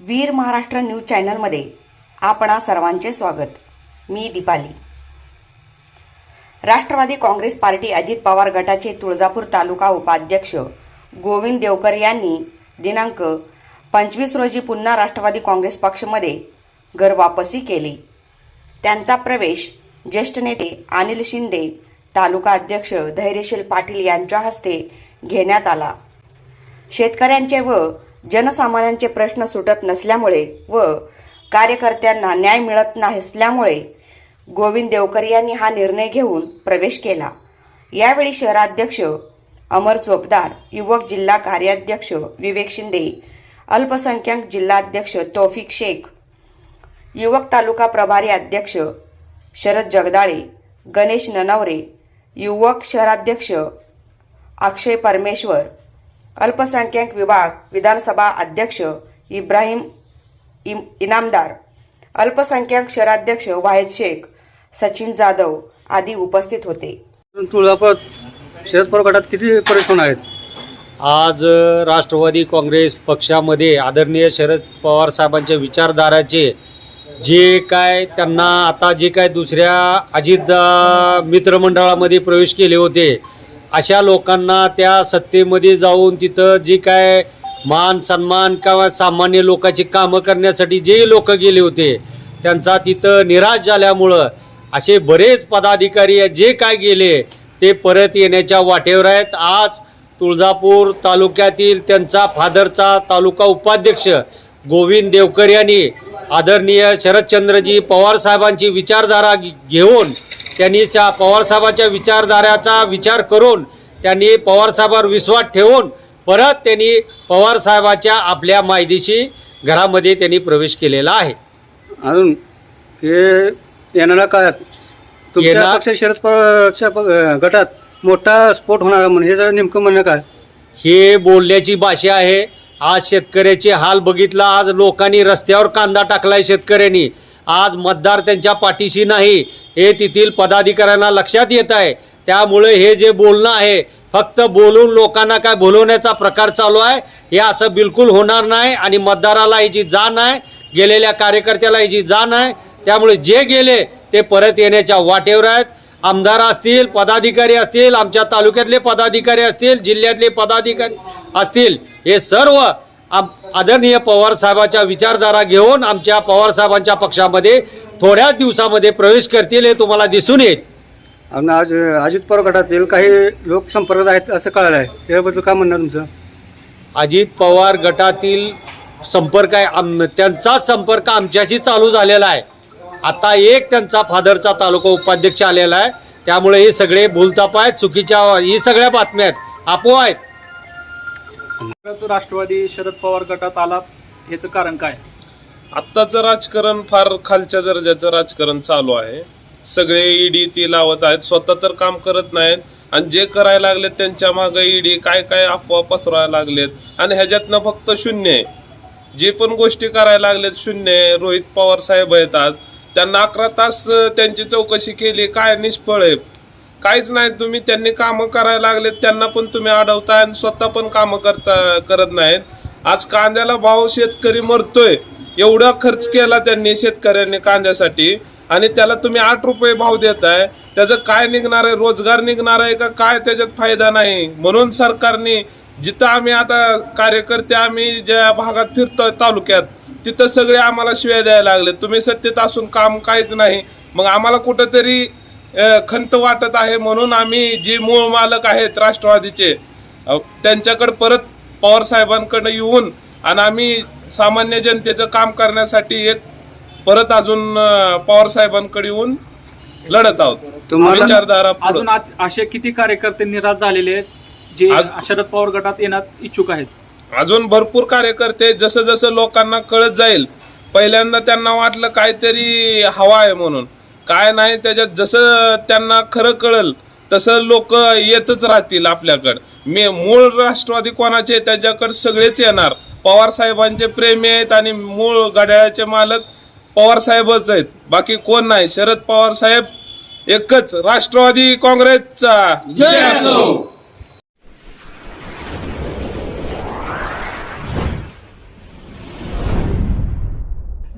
वीर Maharashtra news चॅनलमध्ये आपणा सर्वांचे स्वागत. मी दीपाली. राष्ट्रवादी काँग्रेस पार्टी अजित पवार गटाचे तुळजापूर तालुका उपाध्यक्ष गोविंद देवकर यांनी दिनांक पंचवीस रोजी पुन्हा राष्ट्रवादी काँग्रेस पक्षमध्ये घरवापसी केली. त्यांचा प्रवेश ज्येष्ठ नेते अनिल शिंदे तालुका अध्यक्ष धैर्यशील पाटील यांच्या हस्ते घेण्यात आला. शेतकऱ्यांचे व जनसामान्यांचे प्रश्न सुटत नसल्यामुळे व कार्यकर्त्यांना न्याय मिळत नसल्यामुळे गोविंद देवकर यांनी हा निर्णय घेऊन प्रवेश केला. यावेळी शहराध्यक्ष अमर चोपदार युवक जिल्हा कार्याध्यक्ष विवेक शिंदे अल्पसंख्याक जिल्हाध्यक्ष तौफिक शेख युवक तालुका प्रभारी अध्यक्ष शरद जगदाळे गणेश ननवरे युवक शहराध्यक्ष अक्षय परमेश्वर अल्पसंख्याक विभाग विधानसभा अध्यक्ष इब्राहिम इम इनामदार अल्पसंख्याक शहराध्यक्ष वाहेद शेख सचिन जाधव आदी उपस्थित होते. तुळजापूर शरद पवार गटात किती परिश्रम आहेत? आज राष्ट्रवादी काँग्रेस पक्षामध्ये आदरणीय शरद पवार साहेबांच्या विचारधाराचे जे काय त्यांना आता जे काय दुसऱ्या अजित मित्रमंडळामध्ये प्रवेश केले होते अशा लोकांना त्या सत्तेमध्ये जाऊन तिथं जी काय मान सन्मान किंवा सामान्य लोकांची कामं करण्यासाठी जे लोक गेले होते त्यांचा तिथं निराश झाल्यामुळं असे बरेच पदाधिकारी आहेत, जे काय गेले ते परत येण्याच्या वाटेवर आहेत. आज तुळजापूर तालुक्यातील त्यांचा फादरचा तालुका उपाध्यक्ष गोविंद देवकर यांनी आदरणीय शरदचंद्रजी पवार साहेबांची विचारधारा घे- घेऊन त्यांनी त्या पवारसाहेबांच्या विचारधाऱ्याचा विचार करून त्यांनी पवारसाहेबांवर विश्वास ठेवून परत त्यांनी पवारसाहेबाच्या आपल्या मायदेशी घरामध्ये त्यांनी प्रवेश केलेला आहे. अजून की येणाऱ्या काळात तुमच्या येणार- पक्ष शरद पवारच्या प- गटात मोठा स्फोट होणार म्हणून हे जरा नेमकं म्हणणं काय? हे बोलण्याची भाषा आहे. आज शेतकऱ्याचे हाल बघितला आज लोकांनी रस्त्यावर कांदा टाकलाय शेतकऱ्यांनी. आज मतदार त्यांच्या पाठीशी नाही. हे तेथील पदाधिकाऱ्यांना लक्षात येत आहे. त्यामुळे हे जे बोलणं आहे फक्त बोलून लोकांना काय बोलवण्याचा प्रकार चालू आहे हे असं बिलकुल होणार नाही आणि मतदाराला याची जाण आहे गेलेल्या कार्यकर्त्याला याची जाण आहे त्यामुळे जे गेले ते परत येण्याच्या वाटेवर आहेत. आमदार असतील पदाधिकारी असतील आमच्या तालुक्यातले पदाधिकारी असतील जिल्ह्यातले पदाधिकारी असतील हे सर्व आम आदरणीय पवार साहेबाच्या विचारधारा घेऊन आमच्या पवार साहेबांच्या पक्षामध्ये थोड्याच दिवसामध्ये प्रवेश करतील हे तुम्हाला दिसून येईल. आणि आज अजित पवार गटातील काही लोक संपर्कात आहेत असं कळलं आहे त्याबद्दल काय म्हणणं तुमचं? अजित पवार गटातील संपर्क आहे. आम त्यांचाच संपर्क आमच्याशी चालू झालेला आहे. आता एक त्यांचा फादरचा तालुका उपाध्यक्ष आलेला आहे. त्यामुळे हे सगळे भूलताप आहेत चुकीच्या ही सगळ्या बातम्या आहेत. अफवा आहेत. राष्ट्रवादी शरद पवार गटात आला ह्याचं कारण काय? आत्ताचं राजकारण फार खालच्या दर्जाचं राजकारण चालू आहे. सगळे ईडी ती लावत आहेत स्वतः तर काम करत नाहीत. आणि जे करायला लागलेत त्यांच्या मागे ईडी काय काय अफवा पसरायला लागलेत. आणि ह्याच्यातनं फक्त शून्य आहे. जे पण गोष्टी करायला लागलेत शून्य आहे. रोहित पवार साहेब आहेत आज. त्यांना अकरा तास त्यांची चौकशी केली. काय निष्फळ आहे? काहीच नाही तुम्ही त्यांनी कामं करायला लागले त्यांना पण तुम्ही अडवताय आणि स्वतः पण कामं करता करत नाहीत. आज कांद्याला भाव शेतकरी मरतोय एवढा खर्च केला त्यांनी शेतकऱ्यांनी कांद्यासाठी आणि त्याला तुम्ही आठ रुपये भाव देताय. त्याचं काय निघणार आहे? रोजगार निघणार आहे का? काय त्याच्यात फायदा नाही? म्हणून सरकारने जिथं आम्ही आता कार्यकर्ते आम्ही ज्या भागात फिरतो तालुक्यात तिथं सगळे आम्हाला शिव्या द्यायला लागले तुम्ही सत्तेत असून काम काहीच नाही. मग आम्हाला कुठंतरी खंत वाटत आहे म्हणून आम्ही जे मूळ मालक आहेत राष्ट्रवादीचे त्यांच्याकडे परत पवार साहेबांकडे येऊन आणि आम्ही सामान्य जनतेचं काम करण्यासाठी एक परत अजून पवार साहेबांकडे येऊन लढत आहोत. विचारधारा. अजून आज असे किती कार्यकर्ते निराश झालेले आहेत जे आज- शरद पवार गटात येण्यात इच्छुक आहेत? अजून भरपूर कार्यकर्ते जसं जसं लोकांना कळत जाईल पहिल्यांदा त्यांना वाटलं काहीतरी हवा आहे म्हणून. काय नाही त्याच्यात जसं त्यांना खरं कळल तसं लोक येतच राहतील आपल्याकडं. मे मूळ राष्ट्रवादी कोणाचे त्याच्याकडे सगळेच येणार. पवार साहेबांचे प्रेमी आहेत आणि मूळ घड्याळाचे मालक पवार साहेबच आहेत. बाकी कोण नाही शरद पवार साहेब एकच राष्ट्रवादी काँग्रेसचा.